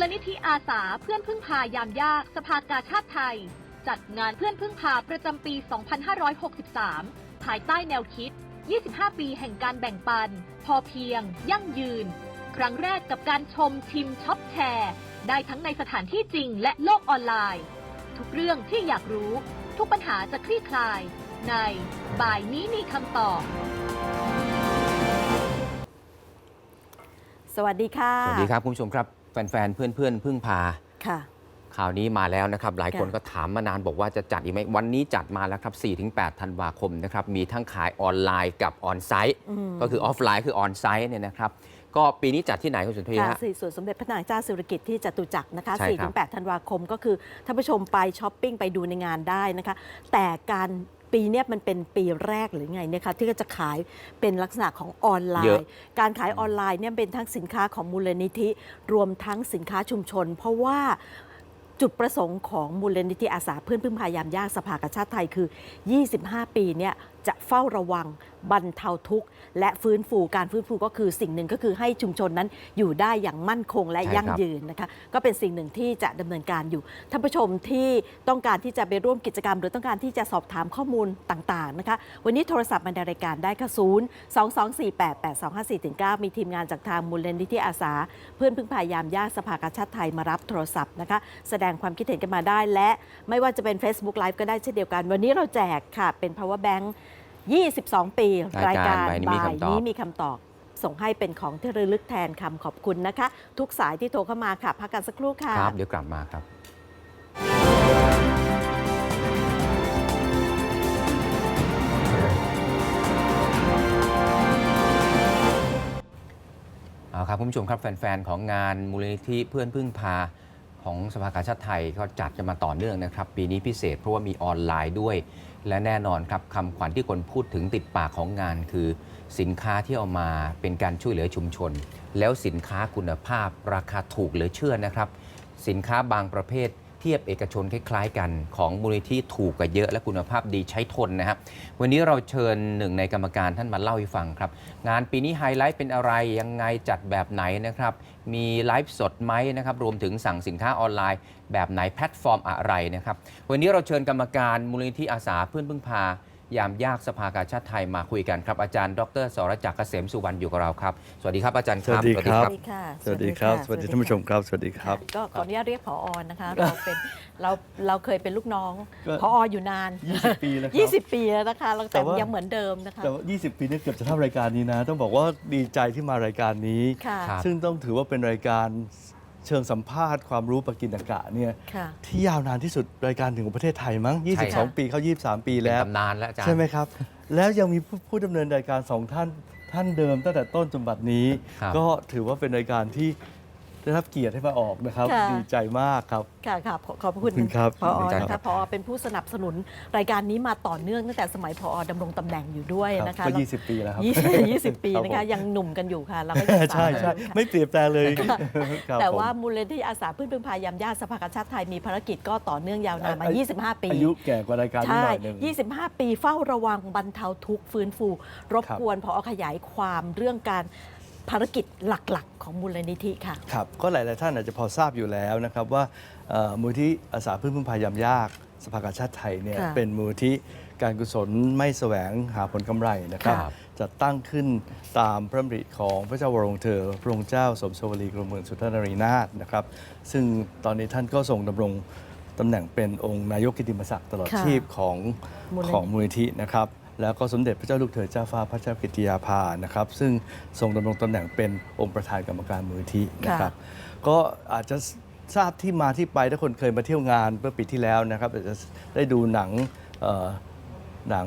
ลนิธิอาสาเพื่อนพึ่งพายามยากสภากาชาติไทย จัดงานเพื่อนพึ่งพาประจำปี 2563 ภายใต้แนวคิด 25 ปีแห่งการแบ่งปัน พอเพียง ยั่งยืน ครั้งแรกกับการชมชิมช็อปแชร์ ได้ทั้งในสถานที่จริงและโลกออนไลน์ ทุกเรื่องที่อยากรู้ ทุกปัญหาจะคลี่คลาย ในบ่ายนี้มีคำตอบสวัสดีค่ะ สวัสดีครับ คุณผู้ชมครับ แฟนๆ เพื่อนๆ พึ่งพา ค่ะ ข่าวนี้มาแล้วนะครับ หลายคนค่ะก็ถามมานานบอกว่าจะจัดอีกไหมวันนี้จัดมาแล้วครับ 4-8 ธันวาคมนะครับ มีทั้งขายออนไลน์กับออนไซต์ อืม ก็คือออฟไลน์คือออนไซต์เนี่ยนะครับ ก็ปีนี้จัดที่ไหนคุณสุนทรีค่ะฮะ สี่ส่วนสมเด็จพระนางเจ้าสิริกิติ์ที่จตุจักรนะคะใช่ครับ4-8ธันวาคมก็คือท่านผู้ชมไปช้อปปิ้งไปดูในงานได้นะคะ แต่การ ปีเนี้ยมันเป็นปีแรกหรือไงเนี่ยคะที่ก็จะขายเป็นลักษณะของออนไลเยอะน์การขายออนไลน์เนี่ยเป็นทั้งสินค้าของมูลนิธิ รวมทั้งสินค้าชุมชน เพราะว่าจุดประสงค์ของมูลนิธิอาสาเพื่อนพึ่งพายามยากสภากาชาติไทยคือ 25 ปีเนี่ยจะเฝ้าระวัง บรรเทาทุกข์ และฟื้นฟูการฟื้นฟูก็คือสิ่งหนึ่งก็คือให้ชุมชนนั้นอยู่ได้อย่างมั่นคงและยั่งยืนนะคะก็เป็นสิ่งหนึ่งที่จะดำเนินการอยู่ท่านผู้ชมที่ต้องการที่จะไปร่วมกิจกรรม หรือต้องการที่จะสอบถามข้อมูลต่างๆนะคะวันนี้โทรศัพท์มาในรายการได้ค่ะศูนย์สองสองสี่แปดแปดสองห้าสี่ถึงเก้ามีทีมงานจากทางมูลนิธิอาสา เพื่อนพึ่งพายามยากสภากาชาติไทยมารับโทรศัพท์นะคะแสดงความคิดเห็นกันมาได้และไม่ว่าจะเป็น Facebook Live ก็ได้เช่นเดียวกัน วันนี้เราแจกค่ะเป็น power bank 22 ปี รารายยกาการรบ่าบ่ายยนี้นี้มีคำตอบมีคำตอบ ส่งให้เป็นของที่ระลึกแทนคำขอบคุณนะคะ ทุกสายที่โทรเข้ามาค่ะพักกันสักครู่ค่ะ ครับ เดี๋ยวกลับมาครับ เอาครับคุณผู้ชมครับแฟน ๆ ของงานมูลนิธิเพื่อนพึ่งพา ของสภากาชาติไทยก็จัดกันมาต่อเนื่องนะครับ ปีนี้พิเศษเพราะว่ามีออนไลน์ด้วย และแน่นอนครับคำขวัญที่คนพูดถึงติดปากของงาน คือสินค้าที่เอามาเป็นการช่วยเหลือชุมชน แล้วสินค้าคุณภาพราคาถูกเหลือเชื่อนะครับ สินค้าบางประเภท เทียบเอกชนคล้ายๆ กันของมูลนิธิถูกกว่าเยอะและคุณภาพดีใช้ทนนะครับ วันนี้เราเชิญหนึ่งในกรรมการท่านมาเล่าให้ฟังครับ งานปีนี้ไฮไลท์เป็นอะไรยังไงจัดแบบไหนนะครับ มีไลฟ์สดไหมนะครับ รวมถึงสั่งสินค้าออนไลน์ แบบไหนแพลตฟอร์มอะไรนะครับ วันนี้เราเชิญกรรมการมูลนิธิอาสาเพื่อนพึ่งพา ยามยากสภากาชาติไทยมาคุยกันครับ อาจารย์ดรสรจักรเกษมสุวรรณอยู่กับเราครับ สวัสดีครับอาจารย์ครับ สวัสดีครับ สวัสดีค่ะ สวัสดีครับ สวัสดีท่านผู้ชมครับ สวัสดีครับ ก็ขออนุญาตเรียกผออนะคะ เราเป็นเราเราเคยเป็นลูกน้องก็ผออยู่นาน 20 ปีแล้วครับ20 ปีแล้วนะคะแล้วแต่แต่ว่ายัยังเหมือนเดิมนะคะ แต่ว่า 20 ปีนี้เกือบจะเท่ารายการนี้นะ ต้องบอกว่าดีใจที่มารายการนี้ค่ะครับซึ่งต้องถือว่าเป็นรายการ เชิงสัมภาษณ์ความรู้ปกินกะเนี่ยค่ะ ที่ยาวนานที่สุดรายการถึงของประเทศไทยมั้ง ใช่ครับ 22 ปีเข้า 23 ปีเป็นแล้ว ตำนานแล้วอาจารย์ ใช่ไหมครับ แล้วยังมีผู้ผู้ดำเนินรายการสองท่านท่านเดิมตั้งแต่ต้นจนบัดนี้ ครับก็ถือว่าเป็นรายการที่ ได้รับเกียรติให้มาออกนะครับ ค่ะ ดีใจมากครับ ค่ะค่ะขอขอบพระคุณขอบคุณครับพอขอบคุณนะครัคะบพอเป็นผู้สนับสนุนรายการนี้มาต่อเนื่องตั้งแต่สมัยพอดำรงตำแหน่งอยู่ด้วยครับนะคะก็ แล้ว20 ปีแล้วครับ ยี่สิบยี่สิบปีครับนะคะผม ยังหนุ่มกันอยู่ค่ะเราก็ยังสาวใช่ใช่กันอยู่ค่ะ ไม่เปลี่ยนแปลงเลยครับแต่ผมว่ามูลนิธิอาสาเพื่อนพึ่งพายามญาติสภากาชาติไทยมีภารกิจก็ต่อเนื่องยาวนานมา อายุ 25 ปีอายุแก่กว่ารายการนี้ใช่หน่อยหนึ่ง 25 ปีเฝ้าระวังบรรเทาทุกข์ฟื้นฟู รบครับกวนพอขยายความเรื่องการ ภารกิจหลักๆ ของมูลนิธิค่ะ ครับ ก็หลาย ๆ ท่านอาจจะพอทราบอยู่แล้วนะครับว่าเอ่อมูลที่อาสาเพื่อนพึ่งพายามยาก สภากาชาติไทยเนี่ยค่ะ เป็นมูลที่การกุศลไม่แสวงหาผลกำไรนะครับ ครับ จัดตั้งขึ้นตามพระดำริของพระเจ้าวรวงศ์เธอ พระองค์เจ้าสมสวรีกรมเมืองสุทธนรีนาถนะครับ ซึ่งตอนนี้ท่านก็ทรงดำรงตำแหน่งเป็นองค์นายกกิตติมศักดิ์ตลอดค่ะชีพของมูลนิธิ ของมูลนิธินะครับ แล้วก็สมเด็จพระเจ้าลูกเธอเจ้าฟ้าพระเจ้ากิติยาภานะครับ ซึ่งทรงดำรงตำแหน่งเป็นองค์ประธานกรรมการมูลนิธินะครับ ก็อาจจะทราบที่มาที่ไปถ้าคนเคยมาเที่ยวงานเมื่อปีที่แล้วนะครับอาจจะได้ดูหนังเอ่อหนัง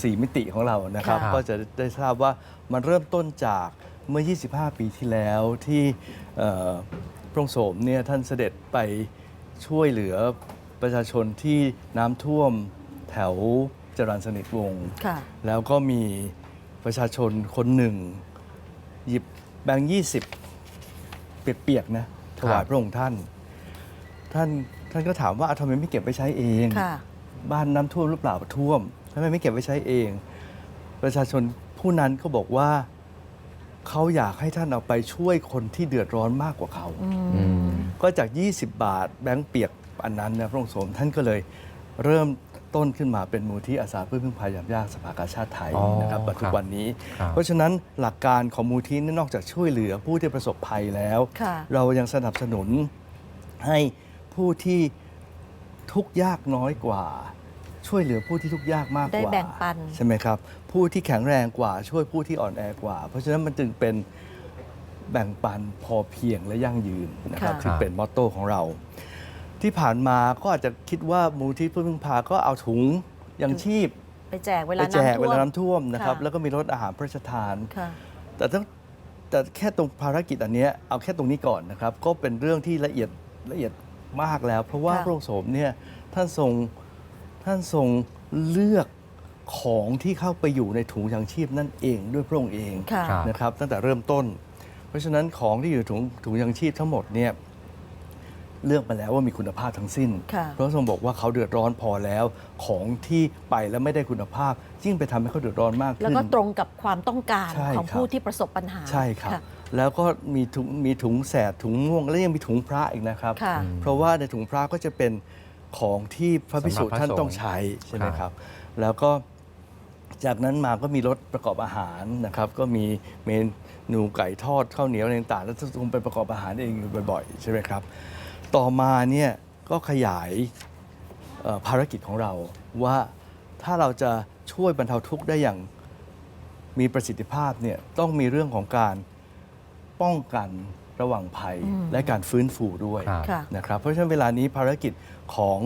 สีมิติของเรานะครับค่ะก็จะได้ทราบว่ามันเริ่มต้นจากเมื่อ 25 ปีที่แล้วที่เอ่อพระองค์โสมเนี่ยท่านเสด็จไปช่วยเหลือประชาชนที่น้ำท่วมแถว จรัญสนิทวงศ์ค่ะ แล้วก็มีประชาชนคนหนึ่ง หยิบแบงค์ยี่สิบเปียกๆนะถวายพระองค์ท่าน ท่านท่านก็ถามว่าอะทำไมไม่เก็บไว้ใช้เอง ค่ะ บ้านน้ำท่วมหรือเปล่าท่วมทำไมไม่เก็บไว้ใช้เอง ประชาชนผู้นั้นก็บอกว่าเขาอยากให้ท่านเอาไปช่วยคนที่เดือดร้อนมากกว่าเขาอืมก็จาก 20 บาทแบงค์เปียกอันนั้นนะพระองค์สมท่านก็เลยเริ่ม ต้นขึ้นมาเป็นมูลที่อาสาเพื่อพึ่งพายามยากสภากาชาติไทยอ๋อนะครับปัจจุบันนี้ครับเพราะฉะนั้นหลักการของมูลที่นี่นอกจากช่วยเหลือผู้ที่ประสบภัยแล้วค่ะเรายังสนับสนุนให้ผู้ที่ทุกข์ยากน้อยกว่า ช่วยเหลือผู้ที่ทุกข์ยากมากกว่าได้แบ่งปันใช่ไหมครับ ผู้ที่แข็งแรงกว่า ช่วยผู้ที่อ่อนแอกว่า เพราะฉะนั้นมันจึงเป็นแบ่งปันพอเพียงและยั่งยืนนะครับค่ะที่เป็นมอตโต้ของเรา ที่ผ่านมาก็อาจจะคิดว่ามูลที่เพื่อพึ่งพาก็เอาถุงยังชีพไปแจกเวไปลาแจกน้ำท่เววลามน้ำท่วมนะครับค่ะแล้วก็มีรถอาหารพระราชทานค่ะแต่ต้องแต่แค่ตรงภารกิจอันเนี้ยเอาแค่ตรงนี้ก่อนนะครับ ก็เป็นเรื่องที่ละเอียดละเอียดมากแล้ว เพราะว่าค่ะพระองค์โสมเนี่ยท่านทรงท่านทรงเลือกของที่เข้าไปอยู่ในถุงยางชีพนั่นเองด้วยพระองค์เองค่ะครับนะครับ ตั้งแต่เริ่มต้น เพราะฉะนั้นของที่อยู่ในถุงถุงยางชีพทั้งหมดเนี่ย เลือกมาแล้วว่ามีคุณภาพทั้งสิ้นค่ะเพราะทรงบอกว่าเขาเดือดร้อนพอแล้วของที่ไปแล้วไม่ได้คุณภาพยิ่งไปทำให้เขาเดือดร้อนมากแล้วขึ้นก็ตรงกับความต้องการใช่ของครับผู้ที่ประสบปัญหาใช่ครับะแล้วก็มีถุงมีถุงแสดถุงม่วงแล้วยังมีถุงพระอีกนะครับค่ะเพราะว่าในถุงพระก็จะเป็นของที่พระภิกษุสำหรับพระท่านสงฆ์ต้องใช้ใช่ไหมครับครับ แล้วก็จากนั้นมาก็มีรถประกอบอาหารนะครับ ก็มีเมนูไก่ทอดข้าวเหนียวอะไรต่างๆแล้วทรงไปประกอบอาหารเองอยู่บ่อยๆ ใช่ไหมครับ ต่อมาเนี่ยก็ขยายเอ่อภารกิจของเราว่าถ้าเราจะช่วยบรรเทาทุกข์ได้อย่างมีประสิทธิภาพเนี่ยต้องมีเรื่องของการป้องกันระหว่างภัยอืมและการฟื้นฟูด้วยครับค่ะนะครับเพราะฉะนั้นเวลานี้ภารกิจของ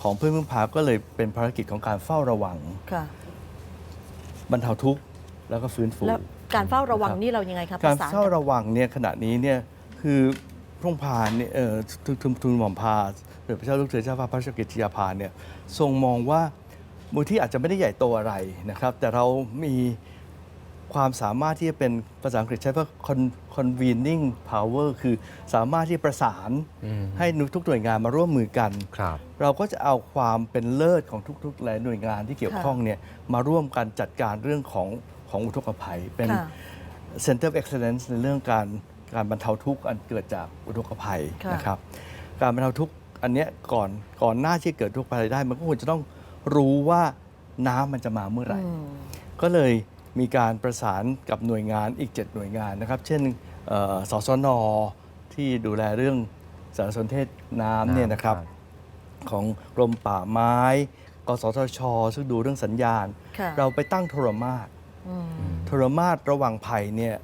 ของเพื่อนพึ่งพาก็เลยเป็นภารกิจของการเฝ้าระวังค่ะบรรเทาทุกข์แล้วก็ฟื้นฟูแล้วการเฝ้าระวังนะครับนี่เรายังไงครับการประสนเฝ้าระวังเนี่ยขณะนี้เนี่ยคือ พระองค์พานเนี่ยเอ่อทุนทุนทุนหม่อมพาหรือพระเจ้าลูกเธอเจ้าฟ้าพระราชกิติยาภาเนี่ยทรงมองว่ามูลที่อาจจะไม่ได้ใหญ่โตอะไรนะครับ แต่เรามีความสามารถที่จะเป็นภาษาอังกฤษใช้ว่า con- convening power คือสามารถที่ประสานอืมให้ทุกหน่วยงานมาร่วมมือกันครับเราก็จะเอาความเป็นเลิศของทุกๆหลายหน่วยงานที่เกี่ยวข้องเนี่ยมาร่วมกันจัดการเรื่องของของอุทกภัย เป็นค่ะ Center of Excellence ในเรื่องการ การบรรเทาทุกข์อันเกิดจากอุทกภัยค่ะนะครับ การบรรเทาทุกข์อันเนี้ยก่อนก่อนหน้าที่จะเกิดอุทกภัยได้ มันก็ควรจะต้องรู้ว่าน้ำมันจะมาเมื่อไหร่อืมก็เลยมีการประสานกับหน่วยงานอีก 7 หน่วยงานนะครับ เช่นเอ่อสสนที่ดูแลเรื่องสารสนเทศน้ำเนี่ยนะครับ ของกรมป่าไม้กสทช ซึ่งดูเรื่องสัญญาณค่ะเราไปตั้งโทรมาตรอืมโทรมาตรระหว่างภัยเนี่ย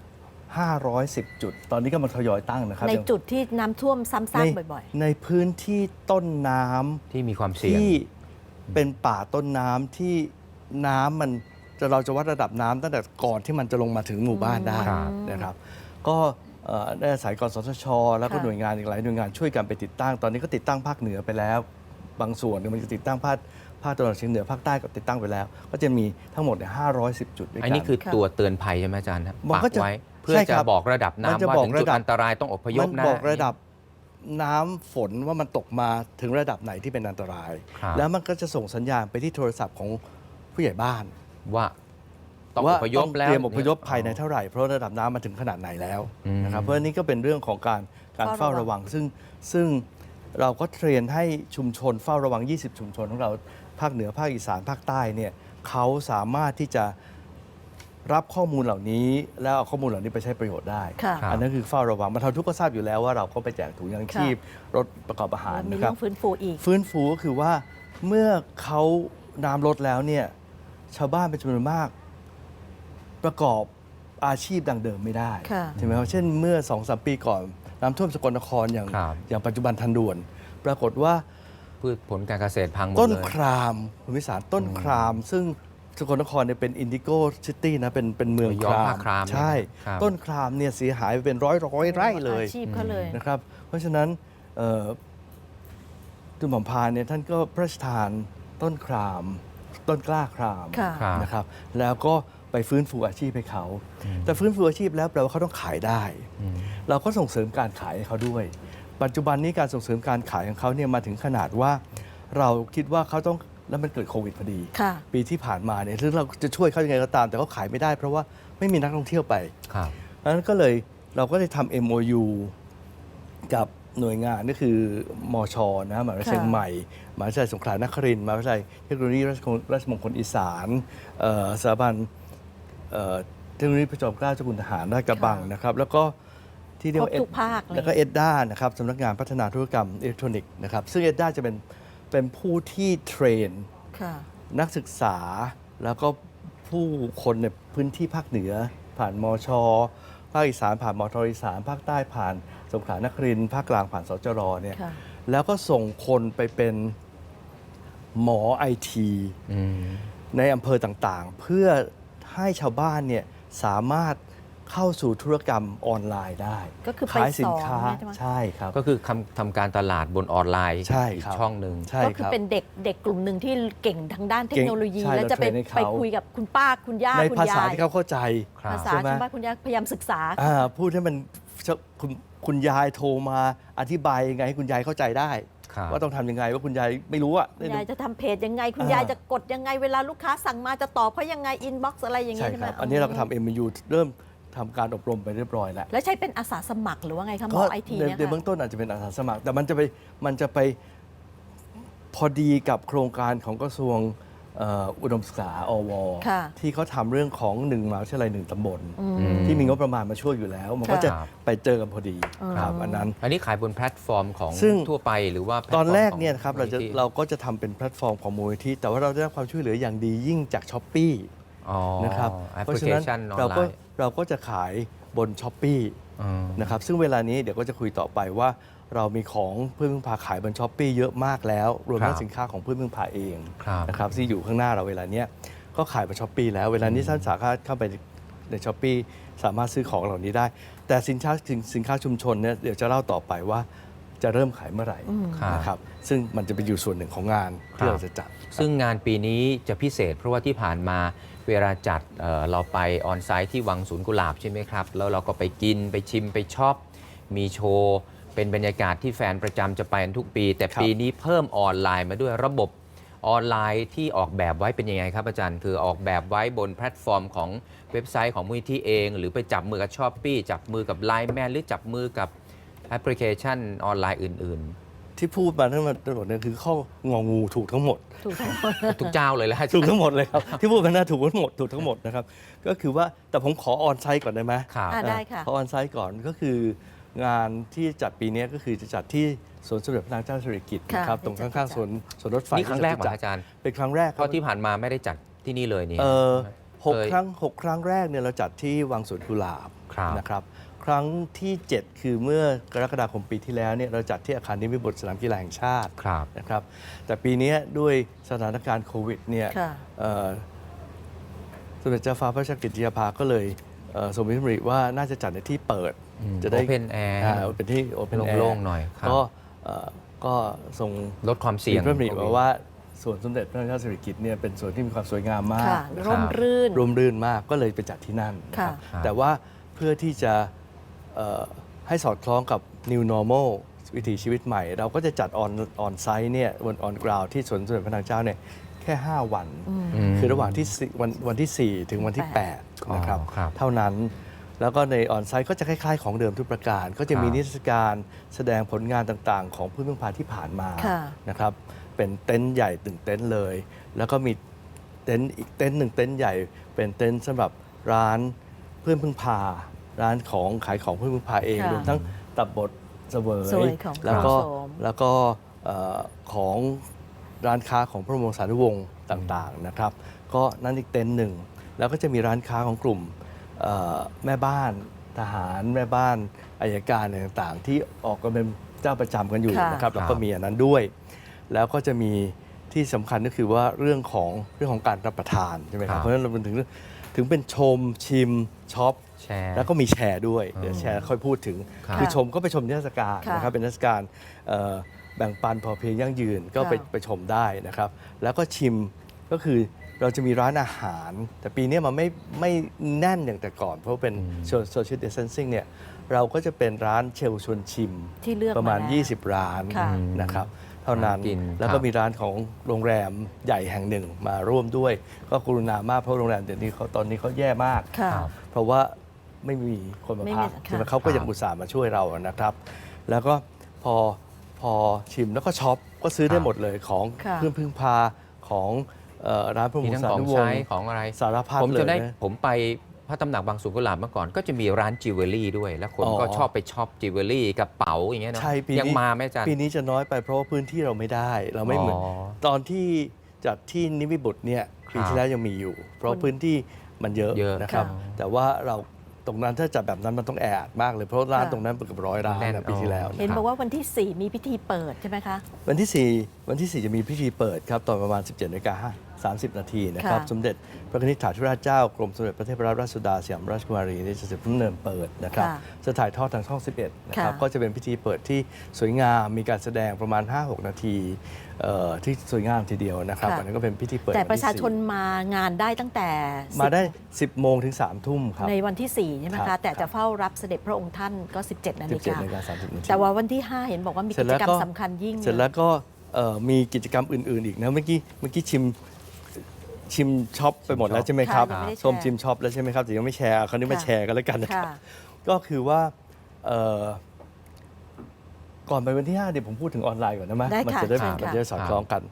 510 จุด ตอนนี้ก็มาทยอยตั้งนะครับในอย่างจุดที่น้ำท่วมซ้ำซากในบ่อย ในพื้นที่ต้นน้ำที่มีความเสี่ยง ที่เป็นป่าต้นน้ำที่น้ำมันจะเราจะวัดระดับน้ำตั้งแต่ก่อนที่มันจะลงมาถึงหมู่บ้านได้ครับ นะครับ ก็เอ่อได้อาศัยกสทช แล้วก็ค่ะ หน่วยงานอีกหลายหน่วยงานช่วยกันไปติดตั้ง ตอนนี้ก็ติดตั้งภาคเหนือไปแล้ว บางส่วนมันจะติดตั้งภาคภาคตะวันออกเฉียงเหนือภาคใต้ก็ติดตั้งไปแล้ว ก็จะมีทั้งหมดเนี่ย510 จุดด้วยกันอันนี้คือค่ะตัวเตือนภัยใช่ไหมอาจารย์ครับมันปักก็จะ ไว้เพื่อใช่คจะรับบอกระดับมันจะน้ำว่าบอกถึงจุดระดับอันตรายต้องอพยมัพนนะ บอกระดับน้ำฝนว่ามันตกมาถึงระดับไหนที่เป็นอันตราย ครับ แล้วมันก็จะส่งสัญญาณไปที่โทรศัพท์ของผู้ใหญ่บ้าน ว่าต้องว่าอพยพต้องแล้ว เตรียมอพยพภายในเท่าไหร่ เพราะระดับน้ำมาถึงขนาดไหนแล้วอืม นะครับเพราะฉะนี้ก็เป็นเรื่องของการการเฝ้าเฝ้าระระวัวัง งซึ่งซึ่งเราก็เทรนให้ชุมชนเฝ้าระวัง 20 ชุมชนของเราภาคเหนือภาคอีสานภาคใต้เนี่ยเขาสามารถที่จะ รับข้อมูลเหล่านี้แล้วเอาข้อมูลเหล่านี้ไปใช้ประโยชน์ได้ ค่ะครับอันนั้นคือเฝ้าระวังบรรเทาทุกข์ก็ทราบอยู่แล้วว่าเราก็ไปแจกถุงยางชีพ รถประกอบอาหารมีนะคเรื่รัอบ งฟื้นฟูอีก ฟื้นฟูก็คือว่าเมื่อเขาน้ำลดแล้วเนี่ยชาวบ้านเป็นจำนวนมาก ประกอบอาชีพดังเดิมไม่ได้ค่ะ ใช่ไหมครับเช่นเมื่อสองสามปีก่อนน้ำท่วมสกลนครอย่างครับ อย่างปัจจุบันทันด่วน ปรากฏว่าพืชผลการเกษตรพังหมดต้นเลย ครามคุณวิสารต้นคราม ซึ่ง สกลนครเนี่ยเป็นอินดิโก้ซิตี้นะเป็นเป็นเมืองย้คอมราผ้ามครามใช่ ครับ ต้นครามเนี่ยเสียหายไปเป็นร้อยร้อยไร่เลยอาชีพเขาเลย นะครับ เพราะฉะนั้นเอ่อตุนหม่อมพานเนี่ยท่านก็พระราชทานต้นคราม ต้นกล้าครามค่ะ ครับ นะครับ แล้วก็ไปฟื้นฟูอาชีพให้เขา แต่ฟื้นฟูอาชีพแล้วแปลว่าเขาต้องขายได้ อืม เราก็ส่งเสริมการขายให้เขาด้วย ปัจจุบันนี้การส่งเสริมการขายของเขาเนี่ยมาถึงขนาดว่า เราคิดว่าเขาต้อง แล้วมันเกิดโควิดพอดี ค่ะ ปีที่ผ่านมาเนี่ยซึ่งเราจะช่วยเขายังไงก็ตาม แต่เขาขายไม่ได้เพราะว่าไม่มีนักท่องเที่ยวไปครับเพราะฉะนั้นก็เลยเราก็เลยทำ MOU กับหน่วยงานก็คือมชนะมหาวิทยาลัยค่ะเชียงใหม่ มหาวิทยาลัยสงขลานครินทร์มหาวิทยาลัยเทคโนโลยีราชมงคลราชมงคลอีสานเอ่อสถาบันเอ่อเทคโนโลยีพระจอมเกล้าเจ้าคุณทหารราชกระบังนะครับ แล้วก็ที่เรียกว่าครบทุกภาคเลย แล้วก็เอ็ดด้านะครับสำนักงานพัฒนาธุรกรรมอิเล็กทรอนิกส์นะครับซึ่งเอ็ดด้าจะเป็น เป็นผู้ที่เทรนค่ะนักศึกษาแล้วก็ผู้คนในพื้นที่ภาคเหนือ ผ่านมชภาคอีสานผ่านมทอีสานภาคใต้ผ่านสงขลานครินทร์ภาคกลางผ่านสจรเนี่ยค่ะ แล้วก็ส่งคนไปเป็นหมอไอทีอืมในอำเภอต่างๆ เพื่อให้ชาวบ้านเนี่ยสามารถ เข้าสู่ธุรกรรมออนไลน์ได้ก็คือไปขายสินค้าสอนใช่ไหม ใช่ครับ ก็คือคำทำการตลาดบนออนไลน์ใช่อีกครับ ช่องหนึ่ง ใช่ก็คคือรับ เป็นเด็กเด็กกลุ่มหนึ่งที่เก่งทางด้านเทคโนโลยี เก่งใช่แล้วจะไปเราเทรนให้เขา ไปคุยกับคุณป้าคุณย่าในคุณภาษายายที่เขาเข้าใจ ครับ ภาษาใช่ไหม คุณป้าคุณย่าพยายามศึกษา อ่าพูดให้มันคุณคุณยายโทรมาอธิบายยังไงให้คุณยายเข้าใจได้ ครับ ว่าต้องทำยังไงว่าคุณยายไม่รู้อะ คุณยายจะทำเพจยังไง คุณอ่าย ยายจะกดยังไงเวลาลูกค้าสั่งมาจะตอบเขายังไงอินบ็อกซ์อะไรอย่างใช่เงี้ยใช่ไหคมรับ อันนี้เราก็ทำ MU เริ่ม ทำการอบรมไปเรียบร้อยแล้ว แล้วใช้เป็นอาสาสมัครหรือว่าไงคะหมก็อไอทีในเนี่ยในเบื้องค่ะต้นอาจจะเป็นอาสาสมัคร แต่มันจะไปมันจะไปพอดีกับโครงการของกระทรวงเอ่ออุดมศึกษาอว ค่ะที่เขาทำเรื่องของหนึ่งมหาวิทยาลัยหนึ่งตำบลอืมอืมที่มีงบประมาณมาช่วยอยู่แล้ว มันก็ค่ะ จะไปเจอกันพอดีอืมครับอันนั้น อันนี้ขายบนแพลตฟอร์มของซึ่ง ทั่วไปหรือว่าแพลตฟตออนร์มแรกของเนี่ยนะครับเราจะมูลนิธิ เราก็จะทำเป็นแพลตฟอร์มของมูลนิธิแต่ว่าเราได้รับความช่วยเหลืออย่างดียิ่งจากช้อปปี้อ๋อ นะครับแอปเพพราะลิฉะเคนั้นชันออนเราไลก็น์เราก็จะขายบนช้อปปี้อืมนะครับซึ่งเวลานี้เดี๋ยวก็จะคุยต่อไปว่าเรามีของเพื่อนพึ่งพาขายบนช้อปปี้เยอะมากแล้ว รวมทั้คงรับสินค้าของเพื่อนพึ่งพาเองครับนะครับที่อยู่ข้างหน้าเราเวลาเนี้ยก็ขายบนช้อปปีแล้วเวลานี้ท่านสามารถเข้าไปในช้อปปีสามารถซื้อของเหล่านี้ได้ แต่สินค้าสินค้าชุมชนเนี่ยเดี๋ยวจะเล่าต่อไปว่าจะเริ่มขายเมื่อไหร่อืมครับนะครับซึ่งมันจะเป็นอยู่ส่วนหนึ่งของงานครัที่บเราจะจัด ซึ่งงานปีนี้จะพิเศษเพราะว่าที่ผ่านมา เวลาจัดเอ่อเราไปออนไซต์ที่วังสวนกุหลาบใช่ไหมครับ แล้วเราก็ไปกินไปชิมไปช็อปมีโชว์เป็นบรรยากาศที่แฟนประจำจะไปกันทุกปี แต่ครับปีนี้เพิ่มออนไลน์มาด้วยระบบออนไลน์ที่ออกแบบไว้เป็นยังไงครับอาจารย์ คือออกแบบไว้บนแพลตฟอร์มของเว็บไซต์ของมูลนิธิเอง หรือไปจับมือกับช้อปปี้จับมือกับไลน์แมนหรือจับมือกับแอปพลิเคชันออนไลน์อื่น ที่พูดมาทั้งหมดทั้งหมดเนี่ยคือข้ององูถูกทั้งหมด ถูกทั้งหมดๆทุกเจ้าเลยแล้วถูกทั้งหมดเลยครับ ที่พูดมาน่าถูกทั้งหมดถูกทั้งหมดนะครับ ก็คือว่าแต่ผมขอออนไซต์ก่อนได้ไหมครับอะได้ค่ะ ขอออนไซต์ก่อนก็คืองานที่จัดปีนี้ก็คือจะจัดที่สวนสมเด็จพระนางเจ้าสิริกิติ์ค่ะนะครับตรงที่ข้างจะๆสวนสวนรถไฟนี่ครั้งแรกเหรอที่จะอาจารย์ เป็นครั้งแรกเพครับ ราะที่ผ่านมาไม่ได้จัดที่นี่เลยนี่ เออหกเคยครั้งหกครั้งแรกเนี่ยเราจัดที่วังสวนกุหลาบครับ นะครับ ครั้งที่ 7 คือเมื่อกรกฎาคมปีที่แล้วเนี่ยเราจัดที่อาคารนิมิตรบุตรสนามกีฬาแห่งชาติครับนะครับ แต่ปีนี้ด้วยสถานการณ์โควิดเนี่ยค่ะ เอ่อสมเด็จเจ้าฟ้าพระชกิติยาภาก็เลยเอ่อทรงมีพระดำริว่าน่าจะจัดในที่เปิดอืมจะได้ open air อ่าเป็นที่โอเพนแอร์โล่งๆหน่อยครับ ก็เอ่อก็ทรงลดความเสี่ยงมีพระดำริมาว่าสวนสมเด็จพระนางเจ้าสิริกิติ์เนี่ยเป็นสวนที่มีความสวยงามมาก ค่ะนะคร่รับมรื่น ร่มรื่นมากก็เลยไปจัดที่นั่นนะค่ะครับครับแต่ว่าเพื่อที่จะเอ่อ ให้สอดคล้องกับ new normal วิถีชีวิตใหม่ เราก็จะจัดออนออนไซต์เนี่ยบนออนกราวที่สวนสมเด็จพระนางเจ้าเนี่ยแค่ 5 วันมคือระหว่างที่สี่วันวันที่ 4 ถึงวันที่แปด8นะครับอ๋อครับ เท่านั้นแล้วก็ในออนไซต์ก็จะคล้ายๆของเดิมทุกประการ ก็จะมีครับนิทรรศการแสดงผลงานต่างๆ ของผู้พึ่งพาที่ผ่านมาค่ะ นะครับเป็นเต็นท์ใหญ่ตึงเต็นท์เลย แล้วก็มีเต็นท์อีกเต็นท์หนึ่งเต็นท์ใหญ่ เป็นเต็นท์สำหรับร้านเพื่อนพึ่งพา ร้านของขายของเพื่อนพึ่งพาเองค่ะรวมทั้งตับบดเสวยเสวยของแล้วก็พระโสม แล้วก็เอ่อของร้านค้าของพระบรมสารีวงศ์ต่างๆนะครับ ก็นั่นอีกเต็นท์หนึ่ง แล้วก็จะมีร้านค้าของกลุ่มเอ่อแม่บ้านทหารแม่บ้านอายการอะไรต่างๆ ที่ออกกันเป็นเจ้าประจำกันอยู่ค่ะ นะครับแล้วคก็รับมีอันนั้นด้วย แล้วก็จะมีที่สำคัญก็คือว่าเรื่องของเรื่องของการรับประทานใช่ไหมคครัรับบ เพราะฉะนั้นเราถึงถึงเป็นชมชิมช็อป แชร์ แล้วก็มีแชร์ด้วย เดี๋ยวอืมแชร์ค่อยพูดถึง ครับคือชมก็ไปชมนิทรรศการค่ะนะครับเป็นนิทรรศการเอ่อแบ่งปันพอเพียงยั่งยืนก็ไปค่ะไปชมได้นะครับ แล้วก็ชิมก็คือเราจะมีร้านอาหาร แต่ปีนี้มันไม่ไม่แน่นอย่างแต่ก่อน เพราะเป็นโซเชียลดิส a ทนซิ่งเนี่ยเราก็จะเป็นร้านเชลชวนชิมที่เลือกประมาณ มาแล้ว20 ร้านค่ะ นะครับ เท่านั้น กินแล้วคก็รับมีร้านของโรงแรมใหญ่แห่งหนึ่งมาร่วมด้วย ก็กรุณามากเพราะโรงแรมเดี๋ยวนี้เขาตอนนี้เขาแย่มาก ค่ะครับเพราะว่า ไม่มีคนมาไม่พัมีกค่ะใช่ไหมเขาก็ยังอุตส่าห์มาช่วยเรานะครับ แล้วก็พอพอชิมแล้วก็ช็อปก็ซื้อได้ครับหมดเลยของค่ะเครื่องพึ่งพาของเอ่อร้านพระมีมูลทั้งสาของรุวงใช้ศ์ของอะไรสารพัดผมเลยจะได้นะผมไปพระตำหนักบางสวนกุหลาบเมื่อก่อนก็จะมีร้านจิวเวลรี่ด้วย แล้วคนอ๋อก็ชอบไปช็อปจิวเวลรี่กระเป๋าอย่างเงี้ยเนาะใช่ปียังนี้มาไหมอาจารย์ปีนี้จะน้อยไปเพราะว่าพื้นที่เราไม่ได้ เราไม่เหมือนอ๋อตอนที่จัดที่นิวิบุตรเนี่ยปีครับที่แล้วยังมีอยู่ เพราะคนพื้นที่มันเยอะเยอะนะครับค่ะแต่ว่าเรา ตรงนั้นถ้าจัดแบบนั้นมันต้องแออัดมากเลยเพราะร้านค่ะตรงนั้นเป็นเกับร้อยร้านแน่นนะปีที่แล้วเห็นนะบอกว่าวันที่ 4 มีพิธีเปิดใช่ไหมคะ วันที่ 4 วันที่ 4 จะมีพิธีเปิดครับตอนประมาณ 17นาฬิกา30 นาทีนะครับค่ะสมเด็จพระนิธิถาธิราชเจ้ากรมสมเด็จพระเทพรัตนราชสุดาสยามราชกุมารีนี่จะเสด็จพระดำเนินเปิดนะครับค่ะจะถ่ายทอดทางช่อง 11 นะครับค่ะก็จะเป็นพิธีเปิดที่สวยงามมีการแสดงประมาณ 5-6 นาทีเอ่อ ที่สวยงามทีเดียวนะครับค่ะ อันนั้นก็เป็นพิธีเปิดแต่วัประชาชนที่มางานได้ตั้งแต่4มาได้ 10 โมงถึง 3 ทุ่มครับ ในวันที่ 4 ใช่ไหมครัคะ บ แต่จะเฝ้ารับเสด็จพระองค์ท่านก็ 17 นาฬิ17กา นาฬิกา30นาที แต่ว่าวันที่ 5 เห็นบอกว่ามีเสร็กิจแล้จวกรรก็มสำคัญยิ่งเสร็จแล้วก็เอ่อมีกิจกรรมอื่น ๆ อีกนะเมื่อกี้เมื่อกี้ชิมชิมช็อปไปหมดแล้วใช่ไหมครับค่ะยังไม่ได้แชร์ชมชิมช็อปแล้วใช่ไหมครับแต่ยังไม่แชร์คราวนี้มาค่ะ แชร์กันแล้วกันนะคค่ะรับก็คือว่าเอ่อ ก่อนไปวันที่5เดี๋ยวผมพูดถึงออนไลน์ก่อนนะมั้ยได้มัค่ะจะได้เชิญมันค่ะจะได้สอดคล้องกัน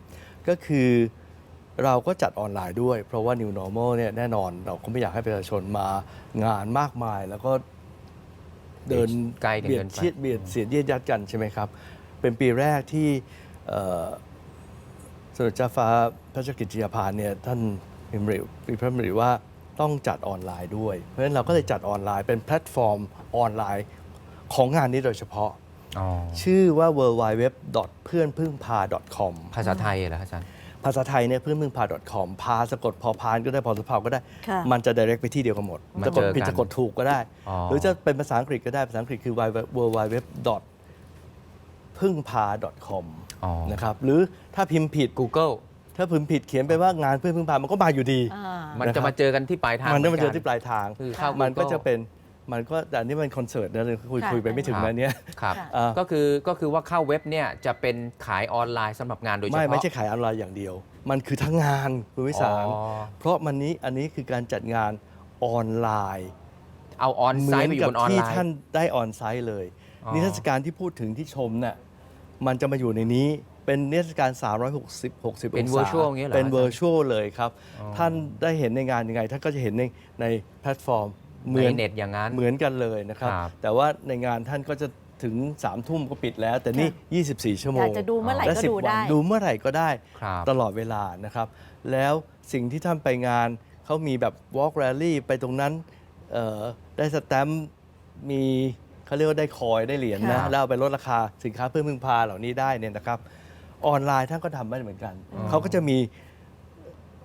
ก็คือเราก็จัดออนไลน์ด้วย เพราะว่า New Normal เนี่ยแน่นอนเราก็ไม่อยากให้ประชาชนมางานมากมาย แล้วก็เดินใกล้กันเบียเกิดนไป เชียดเบียดเสียดเยียดยัดกันใช่ไหมครับ เป็นปีแรกที่เอ่อ สมเด็จเจ้าฟ้าพระเจ้ากิติยาภาเนี่ยท่านมีมริมีพระมริว่าต้องจัดออนไลน์ด้วย เพราะฉะนั้นเราก็เลยจัดออนไลน์เป็นแพลตฟอร์มออนไลน์ของงานนี้โดยเฉพาะอ๋อ ชื่อว่า w w w เพื่อนพึ่งพา .com ภาษาไทยเหรออาจารย์ภาษาไทยเนี่ยเพื่อนพึ่งพา .com พาสะกดพอพานก็ได้พอสะเพาก็ได้ ค่ะมันจะ direct ไปที่เดียวกันหมดมันจะกดผิดเจอกันจะกดถูกก็ได้ อ๋อ หรือจะเป็นภาษาอังกฤษก็ได้ภาษาอังกฤษคือ w w w พึ่งพา .com อ๋อ นะครับหรือถ้าพิมพ์ผิด Google ถ้าพิมพ์ผิดเขียนไปว่างานเพื่อนพึ่งพามันก็มาอยู่ดี อ่า มันนะครับจะมาเจอกันที่ปลายทางมันต้องมาเจอหที่ปลายทาง คือเข้า มันก็ Google จะเป็น มันก็แต่อันนี้มันคอนเสิร์ตนะคุยค่ะคุยไปไม่ถึงนะเนี่ยครับค่ะอ่าก็คือก็คือว่าเข้าเว็บเนี่ยจะเป็นขายออนไลน์สำหรับงานโดยเฉไม่พาะไม่ใช่ขายออนไลน์อย่างเดียว มันคือทั้งงานคุณวิสารอ๋อเพราะมันนี้อันนี้คือการจัดงานออนไลน์เอาออนเหไซมือต์นไปอกัยู่บนออนที่ไลท่านน์ ได้ออนไซต์เลยอ๋อ นิทรรศการที่พูดถึงที่ชมเนี่ยมันจะมาอยู่ในนี้เป็นนิทรรศการ 360 60เป็นองศา virtual อย่างเงี้ยเหรอเป็นอาจารย์ เวอร์ชวลเลยครับอ๋อท่านได้เห็นในงานยังไงท่านก็จะเห็นในในแพลตฟอร์ม เหมืในอนเน็ตอย่างนั้น เหมือนกันเลยนะครับ ครับ แต่ว่าในงานท่านก็จะถึง3ามทุ่มก็ปิดแล้ว แต่นี่ 24 ชั่วโมองยากจะดูเมื่อไหร่และก็10ดูวัได้ ดูเมื่อไหร่ก็ได้ ครับ ตลอดเวลานะครับ แล้วสิ่งที่ท่านไปงานเขามีแบบ walk rally ไปตรงนั้นเอ่อได้สแตมป์มีเขาเรียกว่าได้คอยได้เหรียญครันะบแล้วเอาไปลดราคาสินค้าเพื่อพึ่งพาเหล่านี้ได้เนี่ยนะครับ ออนไลน์ท่านก็ทำได้เหมือนกัน เขาก็จะมี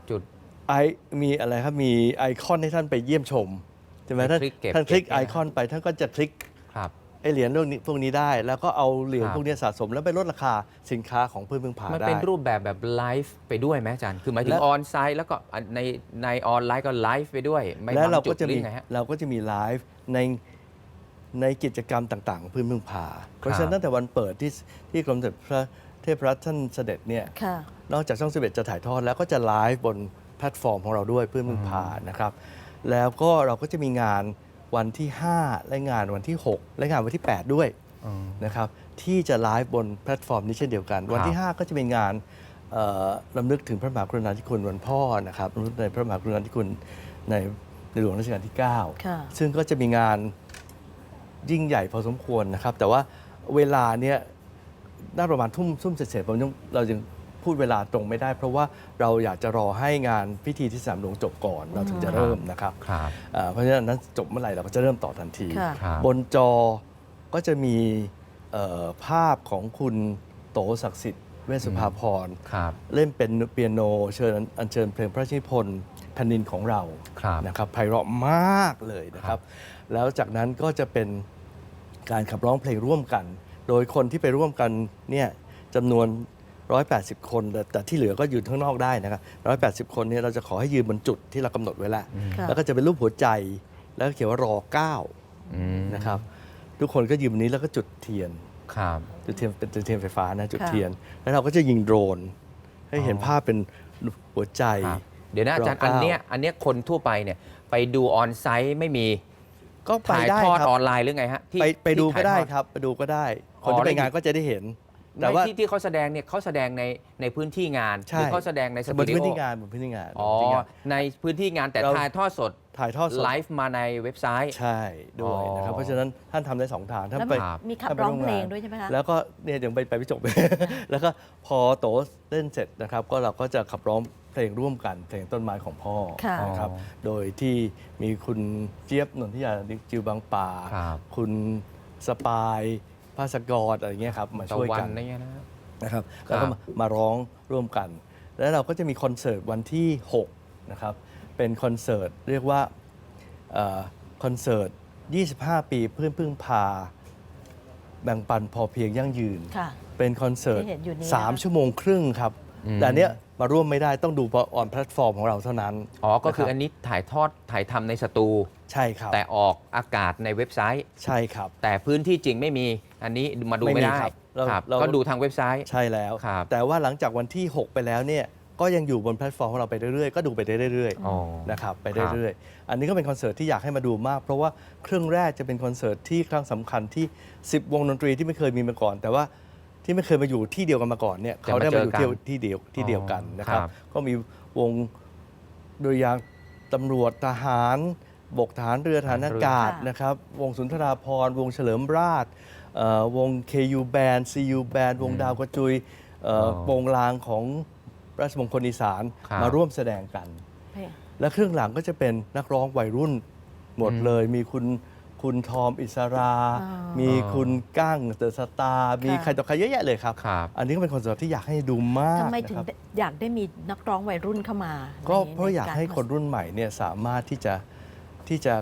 จุด ไอมีอะไรครับมีไอคอนให้ท่านไปเยี่ยมชมใช่ไหมไปท่านคลิกเก็บท่านคลิกเก็บไอคอนไปท่านก็จะคลิกครับ ไอเหรียญพวกนี้พวกนี้ได้ แล้วก็เอาเหรียญครับ พวกนี้สะสมแล้วไปลดราคาสินค้าของเพื่อนพึ่งพามันได้ เป็นรูปแบบแบบไลฟ์ไปด้วยไหมอาจารย์ คือหมายถึงและออนไซต์แล้วก็ในในออนไลน์ก็ไลฟ์ไปด้วย ไม่แล้วเราบงจุก็ดจะหรืมีอไงฮะ เราก็จะมีไลฟ์ในในกิจกรรมต่างๆของพื้นเมืองผาเพราะฉะนั้นตั้งแต่วันเปิดที่ที่กรมสมเด็จพระเทพรัตน์ท่านเสด็จเนี่ย ค่ะ นอกจากช่องสิบเอ็ดจะถ่ายทอดแล้วก็จะไลฟ์บนแพลตฟอร์มของเราด้วยเพื่อเมืองผานะครับ แล้วก็เราก็จะมีงานวันที่ 5 และงานวันที่ 6 และงานวันที่ 8 ด้วยอืมนะครับที่จะไลฟ์บนแพลตฟอร์มนี้เช่นเดียวกัน วันที่ 5 ก็จะเป็นงานเอ่อรำลึกถึงพระมหากรุณาธิคุณวันพ่อนะครับรำลึกในพระมหากรุณาธิคุณในในหลวงรัชกาลที่9ค่ะซึ่งก็จะมีงานยิ่งใหญ่พอสมควรนะครับ แต่ว่าเวลาเนี่ยน่าประมาณทุ่มทุ่มเสร็จๆผมยังเรายัง พูดเวลาตรงไม่ได้ เพราะว่าเราอยากจะรอให้งานพิธีที่สนามหลวงจบก่อนเราถึงจะเริ่มนะครับครับอ่าเพราะฉะนั้นนั้นจบเมื่อไหร่เราก็จะเริ่มต่อทันที ค่ะ ครับ บนจอก็จะมีเอ่อภาพของคุณโตศักดิ์สิทธิ์เวชสุภาพร ครับ เล่นเป็นเปียโนเชิญอัญเชิญเพลงพระราชนิพนธ์แผ่นดินของเราครับนะครับไพเราะมากเลยนะครับ แล้วจากนั้นก็จะเป็นการขับร้องเพลงร่วมกัน โดยคนที่ไปร่วมกันเนี่ยจำนวน 180 คนแต่แต่ที่เหลือก็อยู่ข้างนอกได้นะครับ180 คนเนี่ยเราจะขอให้ยืนบนจุดที่เรากำหนดไว้แล้ว ค่ะ แล้วก็จะเป็นรูปหัวใจแล้วก็เขียนว่ารอเก้าอืมนะครับทุกคนก็ยืนบนนี้แล้วก็จุดเทียน ครับ จุดเทียนเป็นจุดเทียนไฟฟ้านะจุดค่ะ เทียน แล้วเราก็จะยิงโดรน ให้เห็นอ๋อ ภาพเป็นหัวใจ ครับ เดี๋ยวนะอาจารย์รอเก้าอันเนี้ยอันเนี้ยคนทั่วไปเนี่ยไปดูออนไซต์ไม่มีก็ไปถ่ายได้ทอดครับออนไลน์หรือไงฮะที่ไปไปดูที่ก็ถ่ายได้ทอ ครับ ไปดูก็ได้อ๋คอนที่ไปได้ งานก็จะได้เห็น แต่ไม่ว่าที่ที่เขาแสดงเนี่ยเขาแสดงในในพื้นที่งานหใช่รือเขาแสดงในสบตูนดิพื้นโอที่งานบนพื้นที่งานอ๋อบนพื้นที่งาน ในพื้นที่งานแต่เรา ถ่ายทอดสดถ่ายทอดสดไลฟ์มาในเว็บไซต์ ใช่ด้วยนะครับ อ๋อเพราะฉะนั้นท่านทำได้สองทางท่านแล้วไปครับ มีขับท่านไปร้องร่วมเพลงงานด้วยใช่ไหมคะ แล้วก็เนี่ยเดี๋ยวไปไปไม่จบ แล้วก็พอโตเล่นเสร็จนะครับ ก็เราก็จะขับร้องเพลงร่วมกัน เพลงต้นไม้ของพ่อค่ะ นะครับอ๋อโดยที่มีคุณเจี๊ยบนนทิยาจิวบางป่า ครับ คุณสปายภาสกรอะไรเงี้ยครับมาตะช่วยวักันนอะไรเงี้ยนะนะครับครับแล้วก็มามาร้องร่วมกัน แล้วเราก็จะมีคอนเสิร์ตวันที่6นะครับเป็นคอนเสิร์ตเรียกว่าเอ่อคอนเสิร์ต 25 ปีเพื่อนพึ่งพา แบ่งปันพอเพียงยั่งยืนค่ะเป็นคอนเสิร์ตที่เห็นอยู่นี้3นะคะชั่วโมงครึ่งครับอืมแต่อันเนี้ยมาร่วมไม่ได้ต้องดูออนแพลตฟอร์มของเราเท่านั้น อ๋อ ก็คือนะครับอันนี้ถ่ายทอดถ่ายทำในสตู ใช่ครับ แต่ออกอากาศในเว็บไซต์ ใช่ครับ แต่พื้นที่จริงไม่มี อันนี้มาดูไม่มีไม่ได้ครับเราครับเรา ก็ดูทางเว็บไซต์ ใช่แล้ว ครับ แต่ว่าหลังจากวันที่ 6 ไปแล้วเนี่ยก็ยังอยู่บนแพลตฟอร์มของเราไปเรื่อยๆ ก็ดูไปได้เรื่อยๆอ๋อนะครับไปครับเรื่อยๆ อันนี้ก็เป็นคอนเสิร์ตที่อยากให้มาดูมาก เพราะว่าเครื่องแรกจะเป็นคอนเสิร์ตที่ครั้งสำคัญที่ 10 วงดนตรีที่ไม่เคยมีมาก่อน แต่ว่าที่ไม่เคยมาอยู่ที่เดียวกันมาก่อนเนี่ยจะเขาได้มามาเจออยู่กันที่ที่เดียวที่เดียวกันนะครับ ครับ ก็มีวงโดยยางตำรวจทหาร บกทหารเรือทหารอากาศค่ะ นะครับ วงสุนทราพรณ์วงเฉลิมราชเอ่อ วง KU Band CU Band วงดาวกระจุยเอ่ออ๋อวงลางของราชมงคลอีสานครับ มาร่วมแสดงกัน และเครื่องหลังก็จะเป็นนักร้องวัยรุ่นหมดอืมเลย มีคุณคุณทอมอิสรา อ๋อมีคุณก้างเดอะสตาร์มีค่ะ ใครต่อใครเยอะแยะเลยครับ ครับ อันนี้ก็เป็นคอนเสิร์ตที่อยากให้ดูมากทำไมถึงนะครับ ได้อยากได้มีนักร้องวัยรุ่นเข้ามาก็ในเพราะอยากให้คนรุ่นใหม่เนี่ยสามารถที่จะที่จะ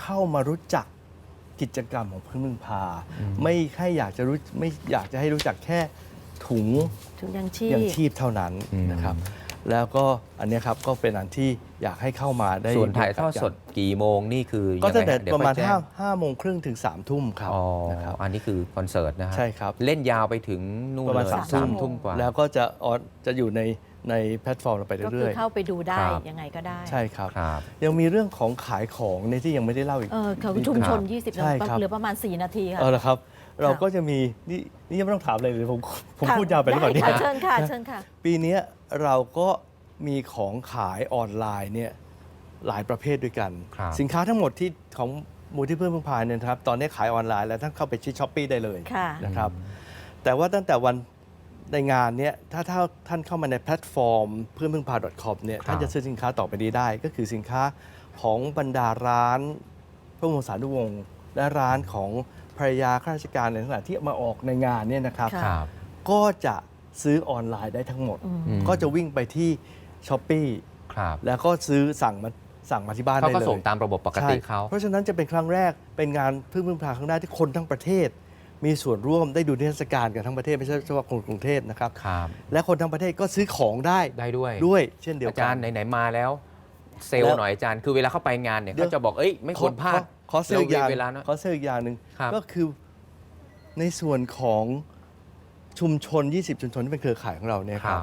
เข้ามารู้จัก กิจกรรมของเพื่อนพึ่งพาอืมไม่ให้อยากจะรู้ไม่อยากจะให้รู้จักแค่ถุงถึงยังชีพยังชีพเท่านั้นอืมนะครับ แล้วก็อันเนี้ยครับก็เป็นอันที่อยากให้เข้ามาได้ส่วนถ่ายทอดมีโกสสดกี่โมงนี่คือก็ยังไงตั้งแต่ฮะเดี๋ยวประมาณค่อยแจ้ง5 5โมงครึ่งถึง3ทุ่มครับอ๋อนะครับอันนี้คือคอนเสิร์ตนะฮะใช่ครับเล่นยาวไปถึงนู่นประมาณเลยสามสามทุ่ทุ่มมกว่า แล้วก็จะออนจะอยู่ในในแพลตฟอร์มเราไปก็คืเรื่ออยเข้าไปดูได้ครับยังไงก็ได้ๆใช่ครับครับ ยังมีเรื่องของขายของในที่ยังไม่ได้เล่าอีกเออเขาชุมชน 20ใช่ครับเหลือประมาณ 4 นาทีค่ะเออละครับ เราก็จะมี นี่นี่ยังไม่ต้องถามเลยเลยผมผมค่ะพูดยาวไปหรือเปล่าด้เนี่ยค่ะเชิญค่ะเชิญค่ะ ปีเนี้ย เราก็มีของขายออนไลน์เนี่ยหลายประเภทด้วยกัน ครับสินค้าทั้งหมดที่ของมูลที่เพื่อนพึ่งพาเนี่ยนะครับ ตอนนี้ขายออนไลน์แล้วท่านเข้าไปที่ช้อปปีได้เลยค่ะ นะครับ แต่ว่าตั้งแต่วันในงานเนี้ยถ้าถ้าท่านเข้ามาในแพลตฟอร์มเพื่อนพึ่งพา .com เนี่ยครับ ท่านจะซื้อสินค้าต่อไปนี้ได้ ก็คือสินค้าของบรรดาร้านพระบรมสารีวงศ์และร้านของภรรยาข้าราชการในทั้งหลายที่มาออกในงานเนี่ยนะครับ ค่ะ ครับ ก็จะ ซื้อออนไลน์ได้ทั้งหมดอืมอืมก็จะวิ่งไปที่ช้อปปีครับแล้วก็ซื้อสั่งมาสั่งมาที่บ้านเขาได้ก็เลยส่งตามระบบปกติใช่เขา เพราะฉะนั้นจะเป็นครั้งแรกเป็นงานพึ่งพึ่งพาครั้งแรกที่คนทั้งประเทศ มีส่วนร่วมได้ดูนิทรรศการกันทั้งประเทศไม่ใช่เฉพาะคนกรุงเทพนะครับ ครับ และคนทั้งประเทศก็ซื้อของได้ได้ด้วย ด้วย เช่นเดียวอากั จารย์ไหนๆมาแล้ว เซลแล้ล์วหน่อยอาจารย์ คือเวลาเข้าไปงานเนี่ยเดี๋ยว เขาจะบอกเอ้ยไม่ควรพลาดขอขอเซลล์อีกอย่างเวลานะขอเซลล์อีกอย่างหนึ่งครับ ก็คือในส่วนของ ชุมชน 20 ชุมชนที่เป็นเครือข่ายของเราเนี่ยครับ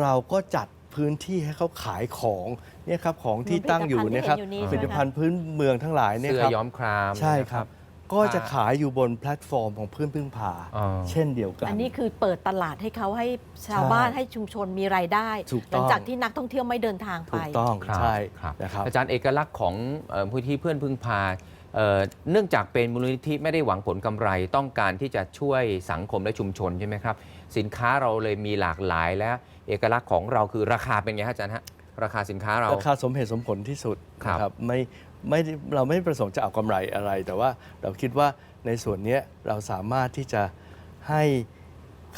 เราก็จัดพื้นที่ให้เขาขายของเนี่ยครับของที่ตั้งอยู่เนะครับผผลิลิตตภัภัณณฑ์ฑ์พื้นเมืองทั้งหลายเนี่ยเสื้คอรับย้อมครามใช่ครับ ก็จะผ้าขายอยู่บนแพลตฟอร์มของเพื่อนพึ่งพาอ๋อ เช่นเดียวกัน อันนี้คือเปิดตลาดให้เขาให้ชาวบ้านให้ชุมชนมีรายได้ ถูกหต้ลัองจากที่นักท่องเที่ยวไม่เดินทางไป ถูกต้องครับใช่ครับนะครับ อาจารย์เอกลักษณ์ของเอ่อมูลที่เพื่อนพึ่งพา เอ่อเนื่องจากเป็นมูลนิธิไม่ได้หวังผลกำไรต้องการที่จะช่วยสังคมและชุมชนใช่ไหมครับ สินค้าเราเลยมีหลากหลายและเอกลักษณ์ของเราคือราคาเป็นไงฮะอาจารย์ฮะราคาสินค้าเราราคาสมเหตุสมผลที่สุดครับนะครับไม่ไม่ได้เราไม่ประสงค์จะเอากำไรอะไร แต่ว่าเราคิดว่าในส่วนเนี้ยเราสามารถที่จะให้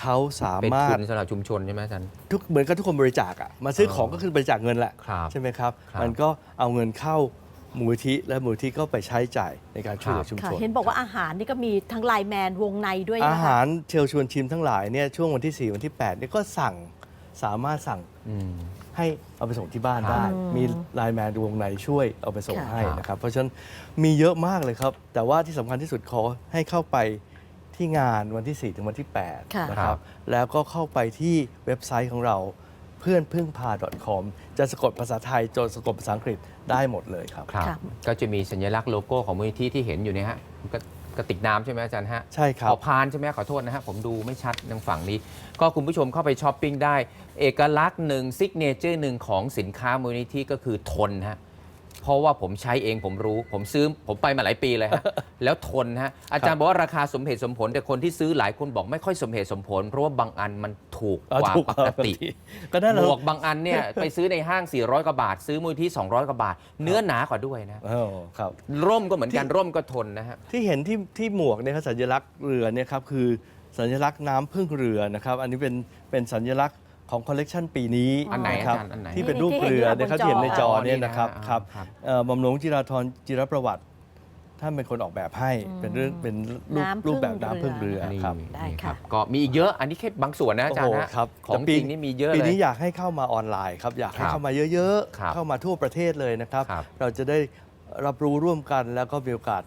เขาสาเป็นมารทุถนสำหรับชุมชนใช่ไหมอาจารย์ทุกเหมือนกับทุกคนบริจาคอะมาซื้อของอ๋อก็คือบริจาคเงินแหละครับใช่ไหมครับครับ มันก็เอาเงินเข้า มูลที่และมูลที่ก็ไปใช้จ่ายในการช่วยเหลือชุมค่ะชน เห็นบอกว่าอาหารนี่ก็มีทั้งไลน์แมนวงในด้วยอานะคะหารเชลชวนชิมทั้งหลายเนี่ยช่วงวันที่ 4 วันที่8เนี่ยก็สั่งสามารถสั่งอืม ให้เอาไปส่งที่บ้านได้อืมมีไลน์แมนวงในช่วยเอาไปส่งค่ะ ให้ครับนะครับ เพราะฉะนั้นมีเยอะมากเลยครับ แต่ว่าที่สำคัญที่สุดขอให้เข้าไปที่งานวันที่ 4 ถึงวันที่ค่ะ8นะครับ แล้วก็เข้าไปที่เว็บไซต์ของเรา เพื่อนพึ่งพา .com จะสะกดภาษาไทยจนสะกดภาษาอังกฤษได้หมดเลยครับ ครับครับก็จะมีสัญลักษณ์โลโก้ของมูลนิธิที่เห็นอยู่เนี่ยฮะก็กระติกน้ำใช่ไหมอาจารย์ฮะ ใช่ครับ ขอพานใช่ไหมขอโทษนะฮะ ผมดูไม่ชัดทางฝั่งนี้ ก็คุณผู้ชมเข้าไปช้อปปิ้งได้ เอกลักษณ์หนึ่งซิกเนเจอร์หนึ่งของสินค้ามูลนิธิก็คือทนฮะ เพราะว่าผมใช้เองผมรู้ ผมซื้อผมไปมาหลายปีเลยฮะ แล้วทนฮะ อาจารย์บอกว่าราคาสมเหตุสมผล แต่คนที่ซื้อหลายคนบอกไม่ค่อยสมเหตุสมผล เพราะว่าบางอันมัน ถูกอ่ากว่าถูกปกติก็นั่นแหหมละวกบางอันเนี่ยไปซื้อในห้าง 400 กว่าบาท ซื้อมูลที่ 200 กว่าบาท เนื้อหนากว่าด้วยนะอ๋อครับร่มก็เหมือนกันร่มก็ทนนะฮะที่เห็นที่ที่หมวกเนี่ยครับสัญลักษณ์เรือเนี่ยครับคือสัญลักษณ์น้ำพึ่งเรือนะครับ อันนี้เป็นเป็นสัญลักษณ์ของคอลเลกชันปีนี้อันไหนะครับอาจารย์อันไหนที่เป็นรูปที่เห็นเรืออยู่นะครับบนจอที่เห็นในจอเนี่ยอ๋อนี่นะนะครับอ่าครับครับเอ่อบำหลวงจิราธรจิรประวัติ ท่านเป็นคนออกแบบให้เป็นเรื่องเป็นรูปน้ำพึ่งรูปแบบน้ำพึ่งเรือเรือนี่ครับได้นี่ค่ะ ก็มีอีกเยอะอันนี้แค่บางส่วนนะอาจารย์โอ้นะโหครับของแต่ปีจริงนี่มีเยอะปีเลย นี้อยากให้เข้ามาออนไลน์ครับอยากให้ครับเข้ามาเยอะครับๆ เข้ามาทั่วประเทศเลยนะครับ ครับ เราจะได้รับรู้ร่วมกันแล้วก็มีโอกาส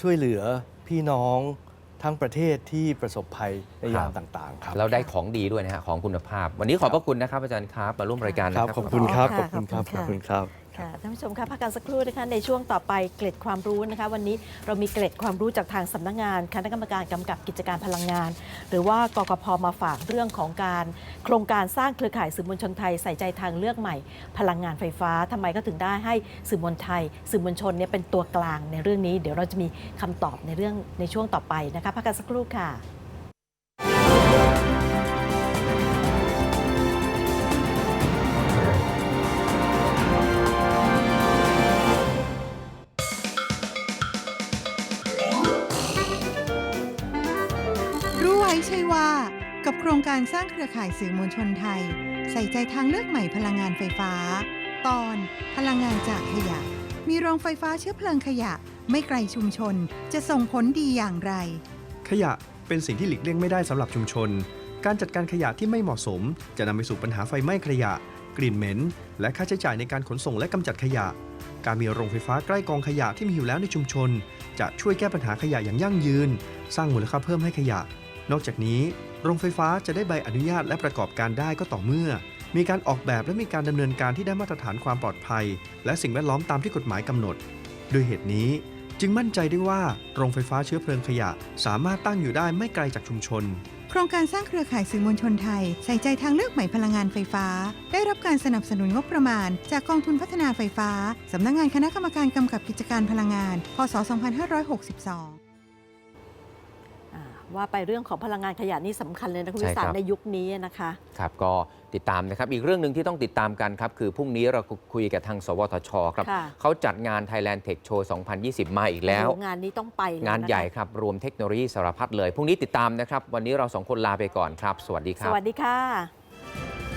ช่วยเหลือพี่น้องทั้งประเทศที่ประสบภัยในยามต่างๆครับ แล้วได้ของดีด้วยนะฮะของคุณภาพ วันนี้ขอบพระคุณนะครับอาจารย์ครับมาร่วมรายการคนะรับครับ ขอบคุณครับ ขขออบบคุคุณณคครัรับบขอบคุณครับ ค่ะท่านผู้ชมคะพักกันสักครู่นะคะในช่วงต่อไปเกล็ดความรู้นะคะ วันนี้เรามีเกล็ดความรู้จากทางสำนักงานคณะกรรมการกำกับกิจการพลังงาน หรือว่ากกพมาฝากเรื่องของการ โครงการสร้างเครือข่ายสื่อมวลชนไทยใส่ใจทางเลือกใหม่ พลังงานไฟฟ้าทำไมก็ถึงได้ให้สื่อมวลไทย สื่อมวลชนเนี่ยเป็นตัวกลางในเรื่องนี้ เดี๋ยวเราจะมีคำตอบในเรื่องในช่วงต่อไปนะคะพักกันสักครู่ค่ะ ใช่ว่า กับโครงการสร้างเครือข่ายสื่อมวลชนไทย ใส่ใจทางเลือกใหม่พลังงานไฟฟ้า ตอนพลังงานจากขยะ มีโรงไฟฟ้าเชื้อเพลิงขยะ ไม่ไกลชุมชนจะส่งผลดีอย่างไร ขยะเป็นสิ่งที่หลีกเลี่ยงไม่ได้สำหรับชุมชน การจัดการขยะที่ไม่เหมาะสม จะนำไปสู่ปัญหาไฟไหม้ขยะ กลิ่นเหม็น และค่าใช้จ่ายในการขนส่งและกำจัดขยะ การมีโรงไฟฟ้าใกล้กองขยะที่มีอยู่แล้วในชุมชน จะช่วยแก้ปัญหาขยะอย่างยั่งยืน สร้างมูลค่าเพิ่มให้ขยะ นอกจากนี้ โรงไฟฟ้าจะได้ใบอนุญาตและประกอบการได้ก็ต่อเมื่อ มีการออกแบบและมีการดำเนินการที่ได้มาตรฐานความปลอดภัย และสิ่งแวดล้อมตามที่กฎหมายกำหนด ด้วยเหตุนี้จึงมั่นใจได้ว่าโรงไฟฟ้าเชื้อเพลิงขยะ สามารถตั้งอยู่ได้ไม่ไกลจากชุมชน โครงการสร้างเครือข่ายสื่อมวลชนไทย ใส่ใจทางเลือกใหม่พลังงานไฟฟ้า ได้รับการสนับสนุนงบประมาณ จากกองทุนพัฒนาไฟฟ้า สำนักงานคณะกรรมการกำกับกิจการพลังงาน พศ 2562 ว่าไปเรื่องของพลังงานขยะนี่สำคัญเลยนะคุณใช่วิสารครับในยุคนี้นะคะครับก็ติดตามนะครับอีกเรื่องหนึ่งที่ต้องติดตามกันครับ คือพรุ่งนี้เราคุยกับทาง สวทช ครับค่ะเขาจัดงาน Thailand Tech Show 2020 มาอีกแล้วโอ้โหงานนี้ต้องไปเลยงานนะคะใหญ่ครับ รวมเทคโนโลยีสารพัดเลย พรุ่งนี้ติดตามนะครับ วันนี้เราสองคนลาไปก่อนครับ สวัสดีคสรับวัสดีค่ะ